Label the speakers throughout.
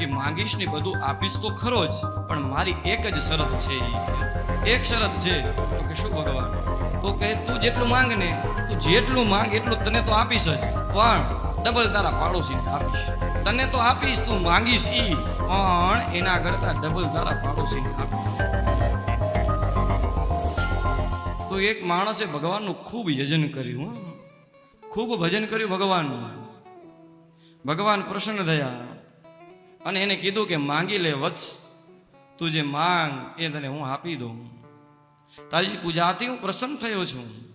Speaker 1: કે માંગીશ ને બધું આપીશ તો ખરો જ, પણ મારી એક જ શરત છે એક શરત છે, તો કે શું ભગવાન? તો કે તું જેટલું માંગ ને, તું જેટલું માંગ એટલું તને તો આપીશ જ. પણ ડબલ તારા પાડોશીને આપીશ. તને તો આપીશ, તું માંગીશ ઈ. પણ એના કરતા ડબલ તારા પાડોશીને આપીશ. તો એક માણસે ભગવાનનું ખૂબ યજન કર્યું. ખૂબ ભજન કર્યું ભગવાનનું. ભગવાન પ્રસન્ન થયા. અને એને કીધું કે માંગી લે વત્સ. તું જે માંગ, એ તને હું આપી દઉં. તારી પૂજાથી હું પ્રસન્ન થયો છું.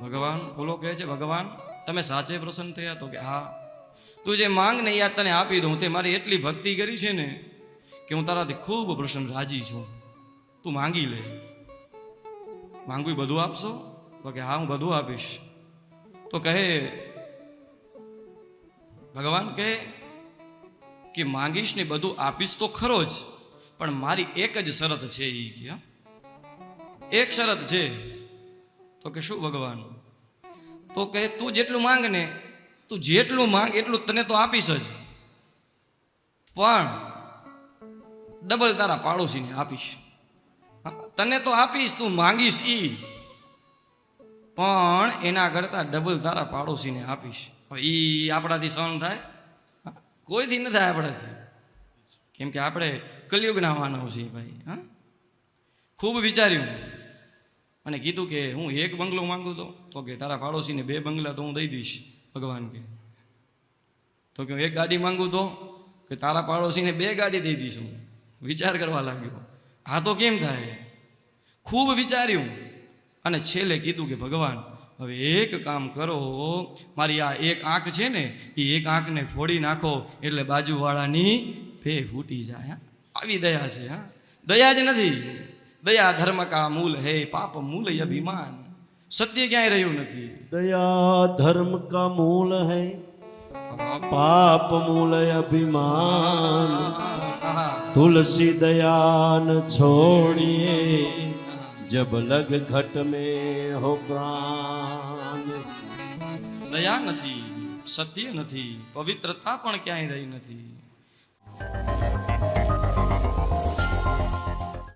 Speaker 1: ભગવાન બોલો, કહે છે, ભગવાન, તમે સાચે પ્રસન્ન થયા તો કે હા. તું જે માંગ ને યાદ તને આપી દઉં. તે મારી એટલી ભક્તિ કરી છે ને કે હું તારાથી ખૂબ પ્રસન્ન રાજી છું. તું માંગી લે. માંગવું બધું આપશો? તો કે હા, હું બધું આપીશ. તો કહે, ભગવાન કહે કે માંગીશ ને બધું આપીશ તો ખરો જ. પણ મારી એક જ શરત છે એ કે. એક શરત છે. તો કે શું ભગવાન? તો કે તું જેટલું માંગ ને, તું જેટલું માંગ એટલું તને તો આપીશ જ. પણ ડબલ તારા પાડોશીને આપીશ. તને તો આપીશ, તું માંગીશ ઈ. પણ એના કરતા ડબલ તારા પાડોશીને આપીશ. હવે ઈ આપણાથી સહન થાય? કોઈથી ન થાય આપણાથી કેમ કે આપણે કલયુગના માનવ છીએ ભાઈ, હા? ખૂબ વિચાર્યું અને કીધું કે હું એક બંગલો માંગુ તો તો કે તારા પાડોશીને બે બંગલા તો હું દઈ દઈશ, ભગવાન કે. તો કે હું એક ગાડી માંગુ તો, કે તારા પાડોશીને બે ગાડી દઈ દઈશ હું. વિચાર કરવા લાગ્યો. આ તો કેમ થાય? ખૂબ વિચાર્યું. અને છેલ્લે કીધું કે ભગવાન હવે એક કામ કરો મારી આ એક આંખ છે ને એ એક આંખને ફોડી નાખો એટલે બાજુવાળાની ફે ફૂટી જાય આવી દયા છે હા દયા જ નથી દયા ધર્મ કા મૂલ હે પાપ મૂલ અભિમાન સત્ય ક્યાંય રહ્યું નથી
Speaker 2: દયા ધર્મ કા મૂલ હે પાપ
Speaker 1: મૂલ
Speaker 2: અભિમાન તુલસી દયાન છોડીએ जब लग घट में हो प्राण
Speaker 1: દયા નથી સત્ય નથી પવિત્રતા પણ ક્યાંય રહી નથી